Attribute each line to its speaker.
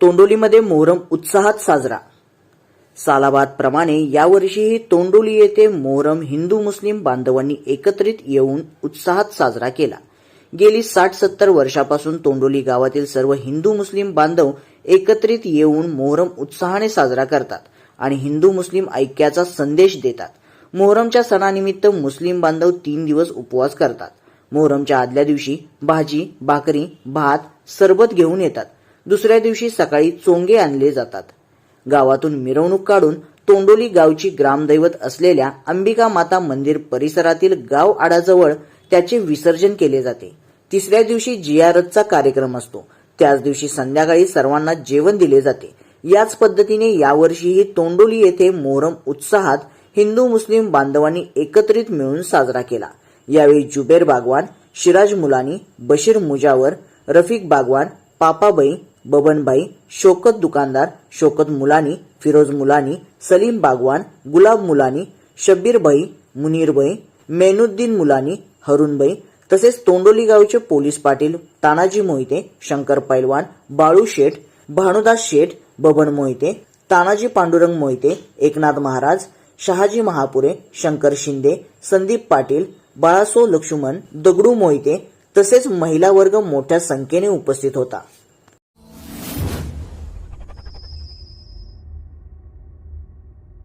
Speaker 1: तोंडोलीमध्ये मोहरम उत्साहात साजरा. सालाबाद प्रमाणे यावर्षीही तोंडोली येथे मोहरम हिंदू मुस्लिम बांधवांनी एकत्रित येऊन उत्साहात साजरा केला. गेली साठ सत्तर वर्षापासून तोंडोली गावातील सर्व हिंदू मुस्लिम बांधव एकत्रित येऊन मोहरम उत्साहाने साजरा करतात आणि हिंदू मुस्लिम ऐक्याचा संदेश देतात. मोहरमच्या सणानिमित्त मुस्लिम बांधव तीन दिवस उपवास करतात. मोहरमच्या आदल्या दिवशी भाजी भाकरी भात सरबत घेऊन येतात. दुसऱ्या दिवशी सकाळी चोंगे आणले जातात. गावातून मिरवणूक काढून तोंडोली गावची ग्रामदैवत असलेल्या अंबिका माता मंदिर परिसरातील गाव आडाजवळ त्याचे विसर्जन केले जाते. तिसऱ्या दिवशी जियारतचा कार्यक्रम असतो. त्याच दिवशी संध्याकाळी सर्वांना जेवण दिले जाते. याच पद्धतीने यावर्षीही तोंडोली येथे मोहरम उत्साहात हिंदू मुस्लिम बांधवांनी एकत्रित मिळून साजरा केला. यावेळी जुबेर बागवान शिराज मुलानी बशीर मुजावर रफिक बागवान पापाबाई बबनबाई शोकत दुकानदार शोकत मुलानी फिरोज मुलानी सलीम बागवान गुलाब मुलानी शब्बीरबाई मुनीरबाई मेनुद्दीन मुलानी हरुणबाई तसेच तोंडोली गावचे पोलीस पाटील तानाजी मोहिते शंकर पैलवान बाळू शेठ भानुदास शेठ बबन मोहिते तानाजी पांडुरंग मोहिते एकनाथ महाराज शहाजी महापुरे शंकर शिंदे संदीप पाटील बाळासो लक्ष्मण दगडू मोहिते तसेच महिला वर्ग मोठ्या संख्येने उपस्थित होता.